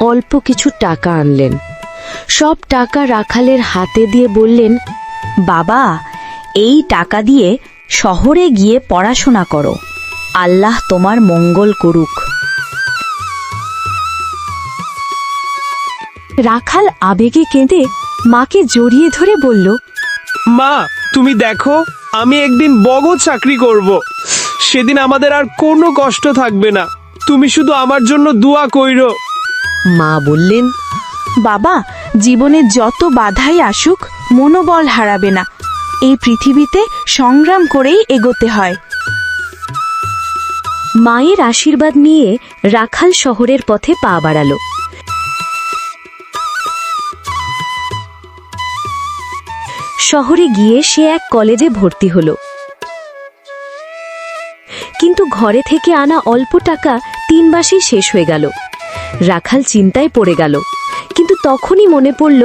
অল্প কিছু টাকা আনলেন। সব টাকা রাখালের হাতে দিয়ে বললেন, বাবা, এই টাকা দিয়ে শহরে গিয়ে পড়াশোনা করো। আল্লাহ তোমার মঙ্গল করুক। রাখাল আবেগে কেঁদে মাকে জড়িয়ে ধরে বলল, মা, তুমি দেখো, আমি একদিন বড় চাকরি করব। সেদিন আমাদের আর কোনো কষ্ট থাকবে না। তুমি শুধু আমার জন্য দোয়া কইরো। মা বললেন, বাবা, জীবনে যত বাধাই আসুক, মনোবল হারাবে না। এই পৃথিবীতে সংগ্রাম করেই এগোতে হয়। মায়ের আশীর্বাদ নিয়ে রাখাল শহরের পথে পা বাড়ালো। শহরে গিয়ে সে এক কলেজে ভর্তি হলো। কিন্তু ঘরে থেকে আনা অল্প টাকা তিন মাসেই শেষ হয়ে গেল। রাখাল চিন্তায় পড়ে গেল। কিন্তু তখনই মনে পড়ল